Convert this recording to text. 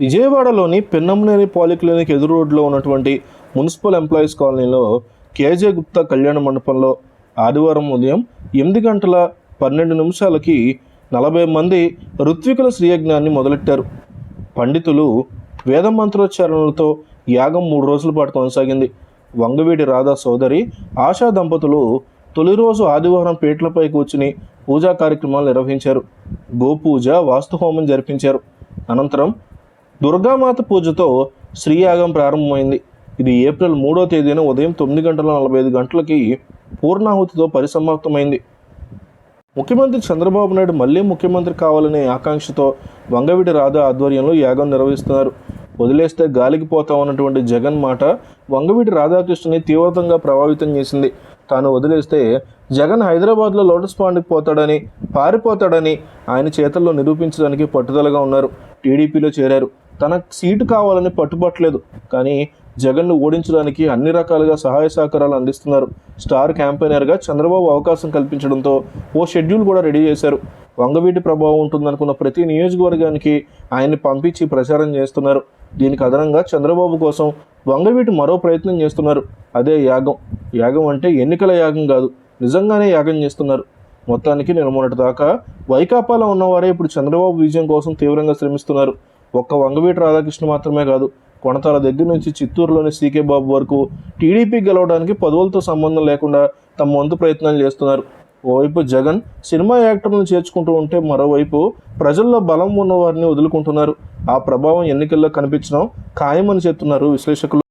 విజయవాడలోని పెన్నంనేని పాలిక్లినిక్ ఎదురు రోడ్లో ఉన్నటువంటి మున్సిపల్ ఎంప్లాయీస్ కాలనీలో కేజే గుప్తా కళ్యాణ మండపంలో ఆదివారం ఉదయం ఎనిమిది గంటల పన్నెండు నిమిషాలకి నలభై మంది ఋత్వికుల శ్రీయజ్ఞాన్ని మొదలెట్టారు. పండితులు వేద మంత్రోచ్చారణలతో యాగం మూడు రోజుల పాటు కొనసాగింది. వంగవీడి రాధా సోదరి ఆశా దంపతులు తొలి రోజు ఆదివారం పీటలపై కూర్చుని పూజా కార్యక్రమాలు నిర్వహించారు. గోపూజ వాస్తుహోమం జరిపించారు. అనంతరం దుర్గామాత పూజతో శ్రీయాగం ప్రారంభమైంది. ఇది ఏప్రిల్ మూడో తేదీన ఉదయం తొమ్మిది గంటల నలభై ఐదు గంటలకి పూర్ణాహుతితో పరిసమాప్తమైంది. ముఖ్యమంత్రి చంద్రబాబు నాయుడు మళ్ళీ ముఖ్యమంత్రి కావాలనే ఆకాంక్షతో వంగవీటి రాధా ఆధ్వర్యంలో యాగం నిర్వహిస్తున్నారు. వదిలేస్తే గాలికి పోతామన్నటువంటి జగన్ మాట వంగవీటి రాధాకృష్ణని తీవ్రంగా ప్రభావితం చేసింది. తాను వదిలేస్తే జగన్ హైదరాబాద్లో లోటస్ పాండ్కి పోతాడని పారిపోతాడని ఆయన చేతల్లో నిరూపించడానికి పట్టుదలగా ఉన్నారు. టీడీపీలో చేరారు. తనకు సీటు కావాలని పట్టుబట్టలేదు. కానీ జగన్ను ఓడించడానికి అన్ని రకాలుగా సహాయ సహకారాలు అందిస్తున్నారు. స్టార్ క్యాంపెయినర్గా చంద్రబాబు అవకాశం కల్పించడంతో ఓ షెడ్యూల్ కూడా రెడీ చేశారు. వంగవీటి ప్రభావం ఉంటుందనుకున్న ప్రతి నియోజకవర్గానికి ఆయన్ని పంపించి ప్రచారం చేస్తున్నారు. దీనికి అదనంగా చంద్రబాబు కోసం వంగవీటి మరో ప్రయత్నం చేస్తున్నారు. అదే యాగం. యాగం అంటే ఎన్నికల యాగం కాదు నిజంగానే యాగం చేస్తున్నారు. మొత్తానికి నేను మొన్నటి దాకా వైకాపాలో ఉన్నవారే ఇప్పుడు చంద్రబాబు విజయం కోసం తీవ్రంగా శ్రమిస్తున్నారు. ఒక్క వంగవీటి రాధాకృష్ణ మాత్రమే కాదు కొనతాల దగ్గర నుంచి చిత్తూరులోని సీకే బాబు వరకు టీడీపీ గెలవడానికి పదవులతో సంబంధం లేకుండా తమ వంతు ప్రయత్నాలు చేస్తున్నారు. ఓవైపు జగన్ సినిమా యాక్టర్లను చేర్చుకుంటూ ఉంటే మరోవైపు ప్రజల్లో బలం ఉన్న వారిని వదులుకుంటున్నారు. ఆ ప్రభావం ఎన్నికల్లో కనిపించడం ఖాయమని చెప్తున్నారు విశ్లేషకులు.